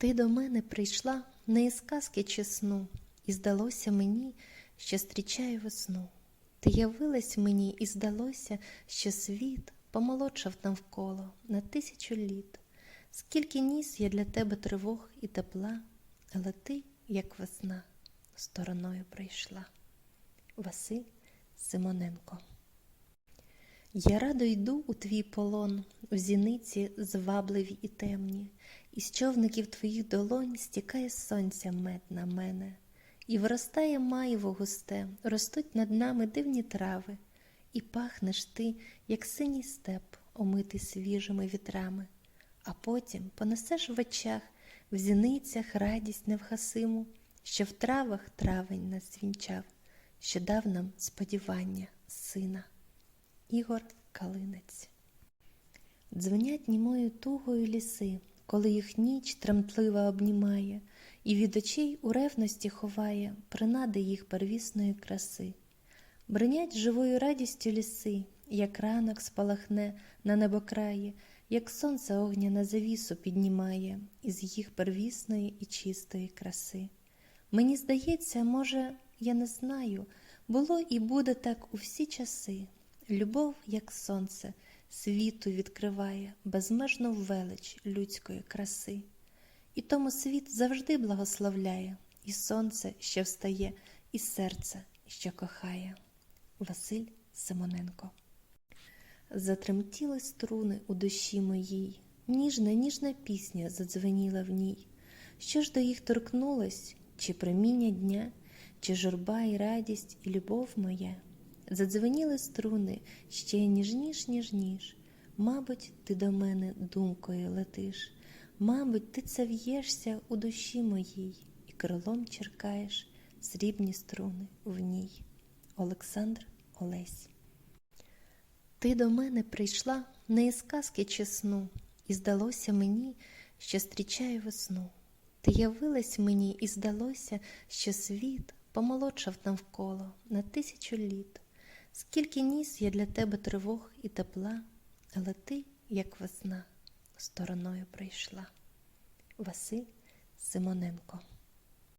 Ти до мене прийшла не із казки чи сну, і здалося мені, що зустрічаю весну. Ти явилась мені, і здалося, що світ помолодшав навколо на тисячу літ. Скільки ніс я для тебе тривог і тепла, але ти, як весна, стороною прийшла. Василь Симоненко Я радо йду у твій полон, в зіниці звабливі і темні, і з човників твоїх долонь стікає сонця мед на мене, і виростає майво густе, ростуть над нами дивні трави, і пахнеш ти, як синій степ, омитий свіжими вітрами, а потім понесеш в очах, в зіницях радість невгасиму, що в травах травень нас звінчав, що дав нам сподівання сина. Ігор Калинець. Дзвенять німою тугою ліси, коли їх ніч тремтлива обнімає, і від очей у ревності ховає принади їх первісної краси. Бринять живою радістю ліси, як ранок спалахне на небокраї, як сонце огня на завісу піднімає із їх первісної і чистої краси. Мені здається, може, я не знаю, було і буде так у всі часи. Любов, як сонце, світу відкриває безмежну велич людської краси. І тому світ завжди благословляє, і сонце, що встає, і серце, що кохає. Василь Симоненко. Затремтіли струни у душі моїй, ніжна, ніжна пісня задзвеніла в ній. Що ж до їх торкнулось, чи проміння дня, чи журба і радість, і любов моя? Задзвеніли струни ще ніжніш, ніжніш. Мабуть, ти до мене думкою летиш, мабуть, ти це в'єшся у душі моїй і крилом черкаєш срібні струни в ній. Олександр Олесь. Ти до мене прийшла не із казки чи сну, і здалося мені, що зустрічаю весну. Ти явилась мені, і здалося, що світ помолодшав навколо на тисячу літ. Скільки ніс я для тебе тривог і тепла, але ти, як весна, стороною прийшла. Василь Симоненко